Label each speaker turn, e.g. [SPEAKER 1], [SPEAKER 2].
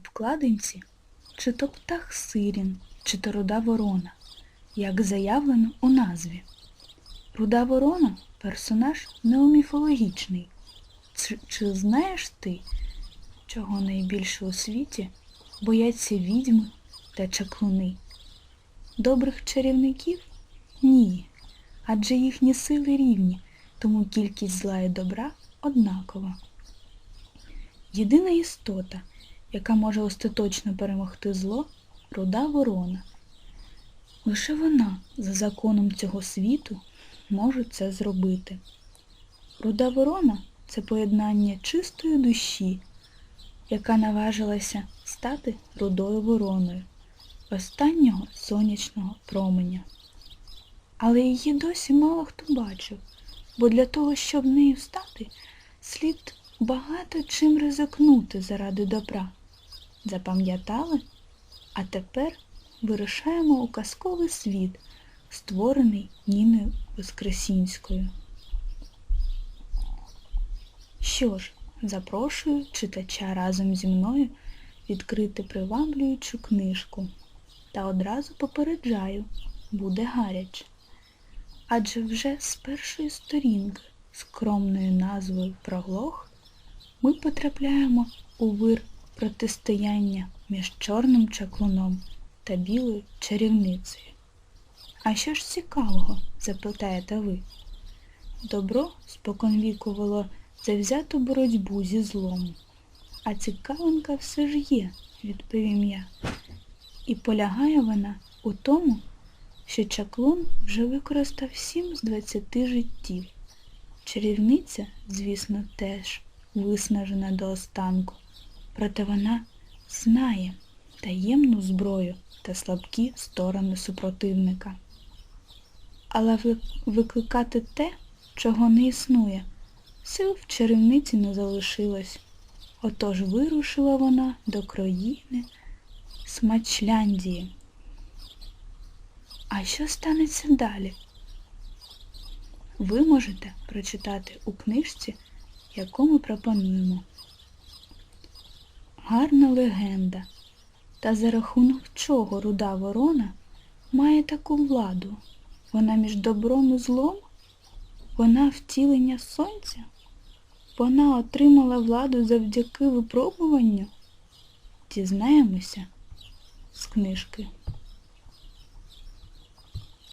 [SPEAKER 1] обкладинці чи то птах сирін, чи то руда ворона, як заявлено у назві. Руда ворона персонаж неоміфологічний. Чи, чи знаєш ти, чого найбільше у світі бояться відьми та чаклуни? Добрих чарівників? Ні, адже їхні сили рівні, тому кількість зла і добра однакова. Єдина істота, яка може остаточно перемогти зло, руда ворона. Лише вона, за законом цього світу, може це зробити. Руда ворона це поєднання чистої душі, яка наважилася стати рудою вороною, останнього сонячного променя. Але її досі мало хто бачив, бо для того, щоб нею стати, слід багато чим ризикнути заради добра. Запам'ятали? А тепер вирушаємо у казковий світ, створений Ніною Воскресінською. Що ж, запрошую читача разом зі мною відкрити приваблюючу книжку. Та одразу попереджаю, буде гаряче. Адже вже з першої сторінки скромною назвою Пролог ми потрапляємо у вир протистояння між чорним чаклуном та білою чарівницею. А що ж цікавого, запитаєте ви? Добро споконвіку вело завзяту боротьбу зі злом. А цікавинка все ж є, відповім я. І полягає вона у тому, що чаклун вже використав сім з двадцяти життів. Чарівниця, звісно, теж виснажена до останку, проте вона знає таємну зброю та слабкі сторони супротивника. Але викликати те, чого не існує, сил в чарівниці не залишилось. Отож вирушила вона до країни Смачляндії. А що станеться далі? Ви можете прочитати у книжці, яку ми пропонуємо. Гарна легенда. Та за рахунок чого руда ворона має таку владу? Вона між добром і злом? Вона втілення сонця? Вона отримала владу завдяки випробуванню? Дізнаємося з книжки.